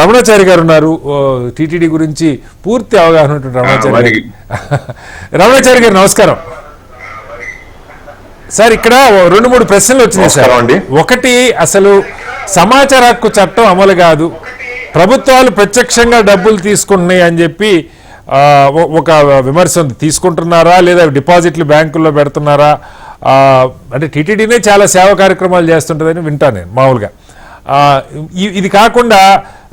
రమణాచారి గారు ఉన్నారు. టీటీడీ గురించి పూర్తి అవగాహన ఉంటుంది రమణాచారి గారికి. రమణాచారి గారు నమస్కారం. సార్ ఇక్కడ రెండు మూడు ప్రశ్నలు వచ్చినాయి సార్. ఒకటి అసలు సమాచార హక్కు చట్టం అమలు కాదు. ప్రభుత్వాలు ప్రత్యక్షంగా డబ్బులు తీసుకుంటున్నాయి అని చెప్పి ఒక విమర్శ ఉంది. తీసుకుంటున్నారా లేదా డిపాజిట్లు బ్యాంకుల్లో పెడుతున్నారా? అంటే టీటీడీనే చాలా సేవా కార్యక్రమాలు చేస్తుంటుందని వింటాను నేను మామూలుగా. ఇది కాకుండా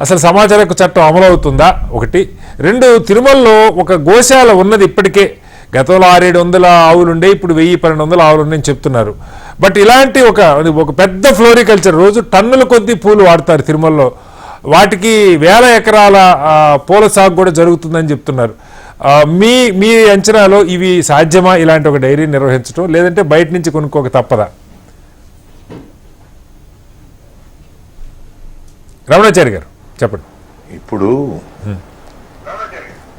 అసలు సమాచార హక్కు చట్టం అమలు అవుతుందా? ఒకటి. రెండు తిరుమలలో ఒక గోశాల ఉన్నది ఇప్పటికే. గతంలో ఆరేడు వందల ఆవులుండే ఇప్పుడు వెయ్యి పన్నెండు వందల ఆవులు చెప్తున్నారు. బట్ ఇలాంటి ఒక ఒక పెద్ద ఫ్లోరికల్చర్ రోజు టన్నుల కొద్దీ పూలు వాడతారు తిరుమలలో. వాటికి వేల ఎకరాల పూల సాగు కూడా జరుగుతుందని చెప్తున్నారు. మీ మీ అంచనాలో ఇవి సాధ్యమా? ఇలాంటి ఒక డైరీ నిర్వహించడం లేదంటే బయట నుంచి కొనుక్కోక తప్పదా? రమణాచారి గారు చెప్పండి. ఇప్పుడు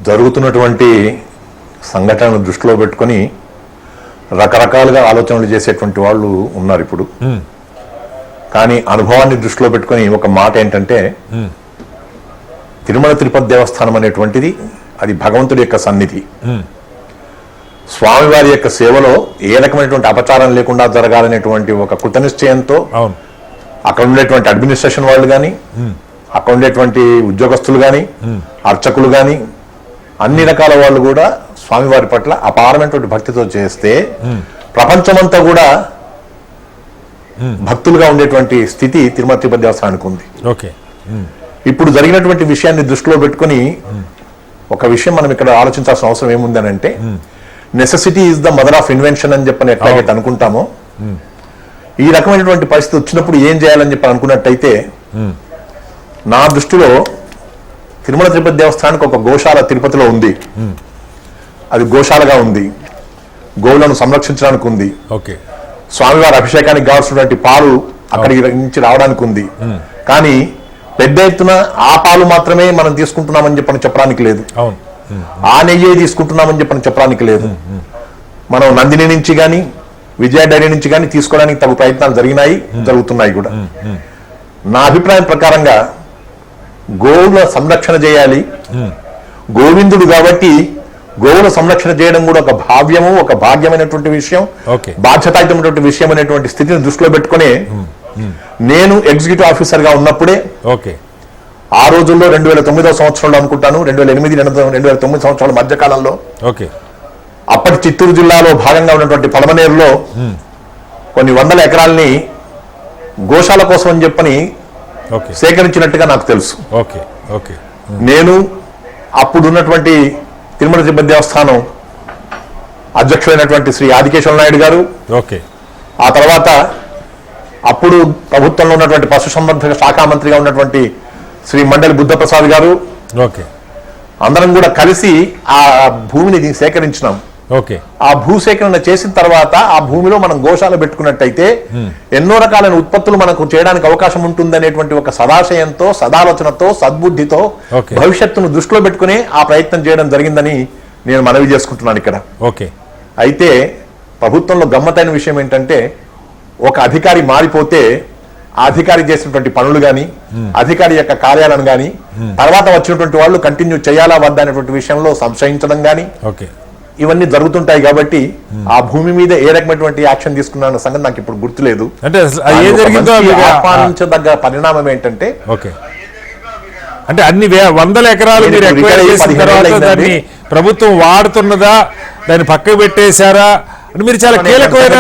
జరుగుతున్నటువంటి సంఘటనను దృష్టిలో పెట్టుకొని రకరకాలుగా ఆలోచనలు చేసేటువంటి వాళ్ళు ఉన్నారు ఇప్పుడు. కానీ అనుభవాన్ని దృష్టిలో పెట్టుకొని ఒక మాట ఏంటంటే తిరుమల తిరుపతి దేవస్థానం అనేటువంటిది అది భగవంతుడి యొక్క సన్నిధి. స్వామివారి యొక్క సేవలో ఏ రకమైనటువంటి అపచారం లేకుండా జరగాలనేటువంటి ఒక కృతనిశ్చయంతో అక్కడ ఉండేటువంటి అడ్మినిస్ట్రేషన్ వాళ్ళు కానీ అక్కడ ఉండేటువంటి ఉద్యోగస్తులు కానీ అర్చకులు కానీ అన్ని రకాల వాళ్ళు కూడా స్వామివారి పట్ల అపారమైనటువంటి భక్తితో చేస్తే ప్రపంచమంతా కూడా భక్తులుగా ఉండేటువంటి స్థితి తిరుమల తిరుపతి దేవస్థానానికి ఉంది. ఓకే. ఇప్పుడు జరిగినటువంటి విషయాన్ని దృష్టిలో పెట్టుకొని ఒక విషయం మనం ఇక్కడ ఆలోచించాల్సిన అవసరం ఏముందని అంటే necessity is the mother of invention అని చెప్పని ఎట్లాగైతే అనుకుంటామో ఈ రకమైనటువంటి పరిస్థితి వచ్చినప్పుడు ఏం చేయాలని చెప్పి అనుకున్నట్టయితే నా దృష్టిలో తిరుమల తిరుపతి దేవస్థానానికి ఒక గోశాల తిరుపతిలో ఉంది. అది గోశాలగా ఉంది. గోవులను సంరక్షించడానికి ఉంది. ఓకే. స్వామివారి అభిషేకానికి కావాల్సినటువంటి పాలు అక్కడికి నుంచి రావడానికి ఉంది. కానీ పెద్ద ఎత్తున ఆ పాలు మాత్రమే మనం తీసుకుంటున్నామని చెప్పని చెప్పడానికి లేదు. ఆ నెయ్యే తీసుకుంటున్నామని చెప్పని చెప్పడానికి లేదు. మనం నందిని నుంచి కానీ విజయ డైరీ నుంచి కానీ తీసుకోవడానికి తగు ప్రయత్నాలు జరిగినాయి జరుగుతున్నాయి కూడా. నా అభిప్రాయం ప్రకారంగా గోవుల సంరక్షణ చేయాలి. గోవిందుడు కాబట్టి గోవుల సంరక్షణ చేయడం కూడా ఒక భావ్యము ఒక భాగ్యమైనటువంటి విషయం. బాధ్యతాయుతమైనటువంటి విషయం అనేటువంటి స్థితిని దృష్టిలో పెట్టుకుని నేను ఎగ్జిక్యూటివ్ ఆఫీసర్గా ఉన్నప్పుడే ఓకే. ఆ రోజుల్లో రెండు వేల తొమ్మిదో సంవత్సరంలో అనుకుంటాను రెండు వేల ఎనిమిది రెండు వేల తొమ్మిది సంవత్సరాల మధ్యకాలంలో ఓకే. అప్పటి చిత్తూరు జిల్లాలో భాగంగా ఉన్నటువంటి పలమనేరులో కొన్ని వందల ఎకరాల్ని గోశాల కోసం అని చెప్పని ఓకే. సేకరించినట్టుగా నాకు తెలుసు. Okay okay. నేను అప్పుడు ఉన్నటువంటి తిరుమల తిరుపతి దేవస్థానం అధ్యక్షుడైనటువంటి శ్రీ ఆదికేశ్వర నాయుడు గారు. ఓకే. ఆ తర్వాత అప్పుడు ప్రభుత్వంలో ఉన్నటువంటి పశుసంవర్ధక శాఖ మంత్రిగా ఉన్నటువంటి శ్రీ మండలి బుద్ధప్రసాద్ గారు. ఓకే. అందరం కూడా కలిసి ఆ భూమిని సేకరించినాం. ఓకే. ఆ భూసేకరణ చేసిన తర్వాత ఆ భూమిలో మనం గోశాల పెట్టుకున్నట్టయితే ఎన్నో రకాలైన ఉత్పత్తులు మనకు చేయడానికి అవకాశం ఉంటుందనేటువంటి ఒక సదాశయంతో సదాలోచనతో సద్బుద్ధితో. భవిష్యత్తును దృష్టిలో పెట్టుకుని ఆ ప్రయత్నం చేయడం జరిగిందని నేను మనవి చేసుకుంటున్నాను ఇక్కడ. ఓకే. అయితే ప్రభుత్వంలో గమ్మతైన విషయం ఏంటంటే ఒక అధికారి మారిపోతే ఆ అధికారి చేసినటువంటి పనులు కానీ అధికారి యొక్క కార్యాలను కానీ తర్వాత వచ్చినటువంటి వాళ్ళు కంటిన్యూ చేయాలా వద్దా అనేటువంటి విషయంలో సంశయించడం కానీ ఓకే. ఇవన్నీ జరుగుతుంటాయి కాబట్టి ఆ భూమి మీద ఏ రకమైనటువంటి యాక్షన్ తీసుకున్న సంగతి నాకు ఇప్పుడు గుర్తులేదు. అంటే ఆహ్వానించదగ్గ పరిణామం ఏంటంటే ఓకే. అంటే అన్ని వందల ఎకరాలు మీరు తర్వాత దాన్ని. ప్రభుత్వం వాడుతున్నదా? దాన్ని పక్కకు పెట్టేశారా? అంటే మీరు చాలా అనే కీలకమైన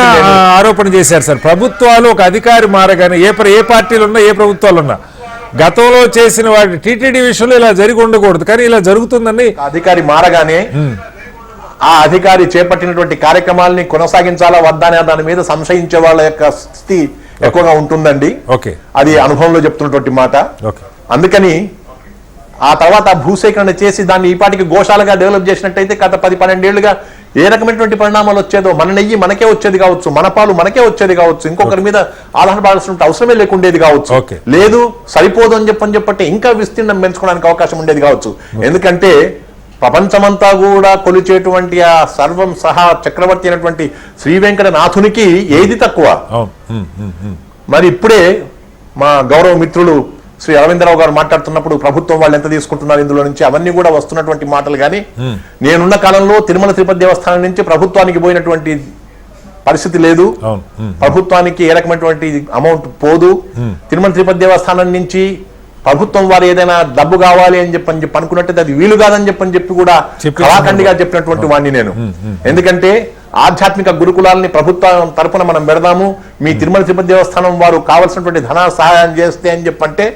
ఆరోపణ చేశారు సార్. ప్రభుత్వాలు ఒక అధికారి మారగానే ఏ ఏ పార్టీలు ఉన్నా ఏ ప్రభుత్వాలు ఉన్నా గతంలో చేసిన వాటి టీటీడీ విషయంలో ఇలా జరిగి ఉండకూడదు. కానీ ఇలా జరుగుతుందని అధికారి మారగానే ఆ అధికారి చేపట్టినటువంటి కార్యక్రమాలని కొనసాగించాలా వద్దా అనే దాని మీద సంశయించే వాళ్ళ యొక్క స్థితి ఎక్కువగా ఉంటుందండి. ఓకే. అది అనుభవంలో చెప్తున్నటువంటి మాట. ఓకే. అందుకని ఆ తర్వాత భూసేకరణ చేసి దాన్ని ఈ పాటికి గోశాలగా డెవలప్ చేసినట్టయితే గత పది పన్నెండేళ్ళుగా ఏ రకమైనటువంటి పరిణామాలు వచ్చేదో మన నెయ్యి మనకే వచ్చేది కావచ్చు మన పాలు మనకే వచ్చేది కావచ్చు ఇంకొకరి మీద ఆధారపడాల్సిన అవసరమే లేకుండేది కావచ్చు. లేదు సరిపోదు అని చెప్పని చెప్పంటే ఇంకా విస్తీర్ణం పెంచుకోవడానికి అవకాశం ఉండేది కావచ్చు. ఎందుకంటే ప్రపంచమంతా కూడా కొలిచేటువంటి ఆ సర్వం సహా చక్రవర్తి అయినటువంటి శ్రీ వెంకటనాథునికి ఏది తక్కువ. మరి ఇప్పుడే మా గౌరవ మిత్రులు శ్రీ అరవిందరావు గారు మాట్లాడుతున్నప్పుడు ప్రభుత్వం వాళ్ళు ఎంత తీసుకుంటున్నారు ఇందులో నుంచి అవన్నీ కూడా వస్తున్నటువంటి మాటలు కానీ నేనున్న కాలంలో తిరుమల తిరుపతి దేవస్థానం నుంచి ప్రభుత్వానికి పోయినటువంటి పరిస్థితి లేదు. ప్రభుత్వానికి ఏ రకమైనటువంటి అమౌంట్ పోదు. తిరుమల తిరుపతి దేవస్థానం నుంచి ప్రభుత్వం వారు ఏదైనా డబ్బు కావాలి అని చెప్పి అని చెప్పి అనుకున్నట్టు అది వీలు కాదని చెప్పని చెప్పి కూడా కళాఖండిగా చెప్పినటువంటి వాడిని నేను. ఎందుకంటే ఆధ్యాత్మిక గురుకులాలని ప్రభుత్వం తరపున మనం పెడదాము. మీ తిరుమల తిరుపతి దేవస్థానం వారు కావాల్సినటువంటి ధన సహాయం చేస్తే అని చెప్పంటే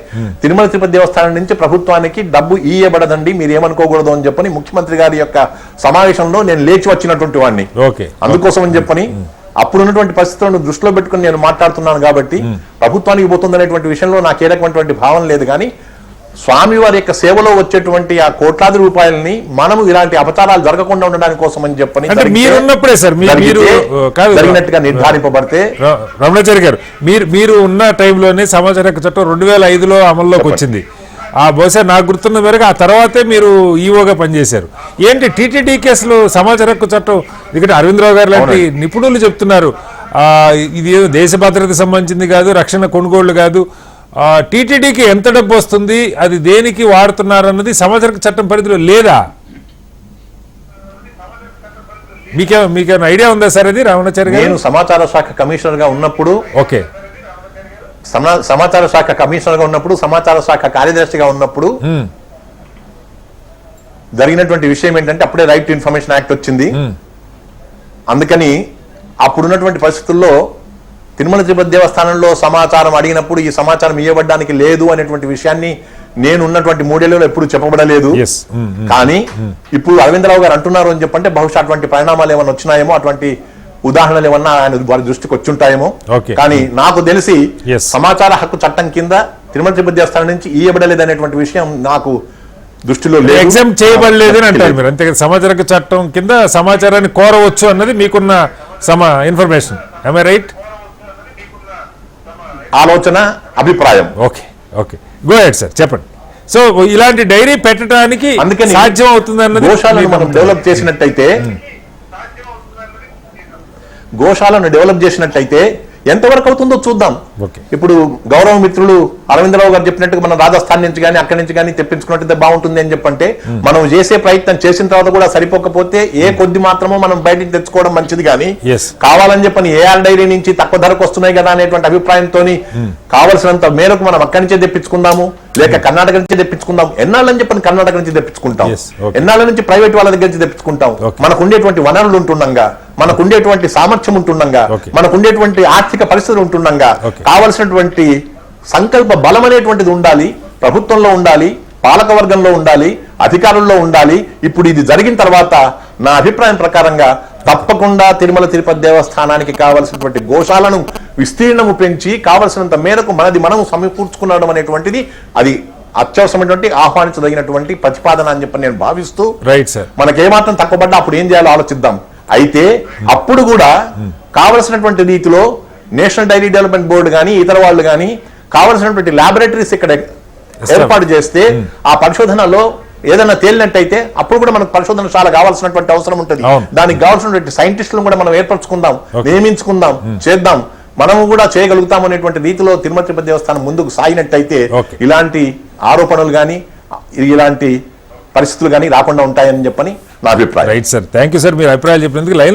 తిరుమల తిరుపతి దేవస్థానం నుంచి ప్రభుత్వానికి డబ్బు ఇయ్యబడదండి మీరు ఏమనుకోకూడదు అని చెప్పని ముఖ్యమంత్రి గారి యొక్క సమావేశంలో నేను లేచి వచ్చినటువంటి వాడిని ఓకే. అందుకోసం అని చెప్పని అప్పుడు ఉన్నటువంటి పరిస్థితులను దృష్టిలో పెట్టుకుని నేను మాట్లాడుతున్నాను కాబట్టి ప్రభుత్వానికి పోతుందనేటువంటి విషయంలో నాకు ఏ రకమైనటువంటి భావన లేదు కానీ స్వామి వారి యొక్క సేవలో వచ్చేటువంటి ఆ కోట్లాది రూపాయలని మనము ఇలాంటి అపచారాలు జరగకుండా ఉండడానికి కోసం అని చెప్పని మీరున్నప్పుడే సార్, మీరు-. జరిగినట్టుగా నిర్ధారింపబడితే రమణాచారి గారు మీరు మీరు ఉన్న టైంలోనే సమాచార చట్టం రెండు వేల ఐదులో అమల్లోకి వచ్చింది. ఆ బహుశా నాకు గుర్తున్న మేరకు ఆ తర్వాతే మీరు ఈఓగా పనిచేశారు. ఏంటి టీటీడీ కేసులు సమాచార హక్కు చట్టం? ఇక్కడ అరవిందరావు గారు లాంటి నిపుణులు చెప్తున్నారు. ఇది ఏదో దేశ భద్రతకు సంబంధించింది కాదు రక్షణ కొనుగోళ్ళు కాదు. టీటీడీకి ఎంత డబ్బు వస్తుంది? అది దేనికి వాడుతున్నారు అన్నది సమాచార చట్టం పరిధిలో లేదా? మీకే మీకేమైనా ఐడియా ఉందా సార్ అది రావణాచారి గారు? నేను సమాచార శాఖ కమిషనర్గా ఉన్నప్పుడు ఓకే. సమాచార శాఖ కమిషనర్గా ఉన్నప్పుడు సమాచార శాఖ కార్యదర్శిగా ఉన్నప్పుడు. జరిగినటువంటి విషయం ఏంటంటే అప్పుడే రైట్ టు ఇన్ఫర్మేషన్ యాక్ట్ వచ్చింది. అందుకని అప్పుడున్నటువంటి పరిస్థితుల్లో తిరుమల తిరుపతి దేవస్థానంలో సమాచారం అడిగినప్పుడు ఈ సమాచారం ఇవ్వబడడానికి లేదు అనేటువంటి విషయాన్ని నేను ఉన్నటువంటి మూడేళ్ళలో ఎప్పుడు చెప్పబడలేదు. కానీ ఇప్పుడు అరవిందరావు గారు అంటున్నారు అని చెప్పంటే బహుశా అటువంటి పరిణామాలు ఏమైనా వచ్చినాయేమో అటువంటి ఉదాహరణలు ఏమన్నా ఆయన వారి దృష్టికి వచ్చి ఉంటాయేమో Okay. కానీ నాకు తెలిసి. సమాచార హక్కు చట్టం కింద తిరుమల తిరుపతి దేవస్థానం నుంచి ఇవ్వబడలేదు అనేటువంటి విషయం నాకు దృష్టిలో ఎగ్జామ్ చేయబడలేదు అని అంటారు మీరు. అంతే సమాచార చట్టం కింద సమాచారాన్ని కోరవచ్చు అన్నది మీకున్న సమా ఇన్ఫర్మేషన్ ఐ రైట్ ఆలోచన అభిప్రాయం. Okay okay go ahead sir చెప్పండి. సో ఇలాంటి డైరీ పెట్టడానికి సాధ్యం అవుతుంది అన్నది మనం. డెవలప్ చేసినట్టయితే గోశాలను డెవలప్ చేసినట్టయితే ఎంతవరకు అవుతుందో చూద్దాం ఓకే. ఇప్పుడు గౌరవ మిత్రులు అరవిందరావు గారు చెప్పినట్టుగా మన రాజస్థాన్ నుంచి కానీ అక్కడి నుంచి కానీ తెప్పించుకున్నట్టయితే బాగుంటుంది అని చెప్పంటే మనం చేసే ప్రయత్నం చేసిన తర్వాత కూడా సరిపోకపోతే ఏ కొద్ది మాత్రమో మనం బయటికి తెచ్చుకోవడం మంచిది కానీ. కావాలని చెప్పని ఏఆర్ డైరీ నుంచి తక్కువ ధరకు వస్తున్నాయి కదా అనేటువంటి అభిప్రాయంతో కావలసినంత మేరకు మనం అక్కడి నుంచే తెప్పించుకుందాము లేక కర్ణాటక నుంచి తెప్పించుకుందాం ఎన్నాళ్ళని చెప్పని కర్ణాటక నుంచి తెప్పించుకుంటాం. ఎన్నాళ్ళ నుంచి ప్రైవేట్ వాళ్ళ దగ్గర నుంచి తెప్పించుకుంటాం. మనకు ఉండేటువంటి వనరులు ఉంటుండగా మనకు ఉండేటువంటి సామర్థ్యం ఉంటుండగా. మనకు ఉండేటువంటి ఆర్థిక పరిస్థితులు ఉంటుండగా. కావలసినటువంటి సంకల్ప బలం అనేటువంటిది ఉండాలి ప్రభుత్వంలో ఉండాలి పాలక వర్గంలో ఉండాలి అధికారుల్లో ఉండాలి. ఇప్పుడు ఇది జరిగిన తర్వాత నా అభిప్రాయం ప్రకారంగా తప్పకుండా తిరుమల తిరుపతి దేవస్థానానికి కావలసినటువంటి గోశాలను విస్తీర్ణము పెంచి కావలసినంత మేరకు మనది మనం సమకూర్చుకునడం అనేటువంటిది అది అత్యవసరమైనటువంటి ఆహ్వానించదగినటువంటి ప్రతిపాదన అని చెప్పి నేను భావిస్తూ రైట్ సార్ మనకేమాత్రం తక్కువ పడ్డా అప్పుడు ఏం చేయాలో ఆలోచిద్దాం. అయితే అప్పుడు కూడా కావలసినటువంటి రీతిలో నేషనల్ డైరీ డెవలప్మెంట్ బోర్డు కానీ ఇతర వాళ్ళు కానీ కావలసినటువంటి ల్యాబొరేటరీస్ ఇక్కడ ఏర్పాటు చేస్తే ఆ పరిశోధనలో ఏదైనా తేలినట్టయితే అప్పుడు కూడా మనకు పరిశోధనశాల కావాల్సినటువంటి అవసరం ఉంటుంది. దానికి కావాల్సినటువంటి సైంటిస్టులను కూడా మనం ఏర్పరచుకుందాం. నియమించుకుందాం చేద్దాం. మనము కూడా చేయగలుగుతాం అనేటువంటి రీతిలో తిరుమల తిరుపతి దేవస్థానం ముందుకు సాగినట్టయితే. ఇలాంటి ఆరోపణలు కానీ ఇలాంటి పరిస్థితులు కానీ రాకుండా ఉంటాయని చెప్పని నా అభిప్రాయం. Right sir thank you sir మీరు అభిప్రాయాలు చెప్పినందుకు లైన్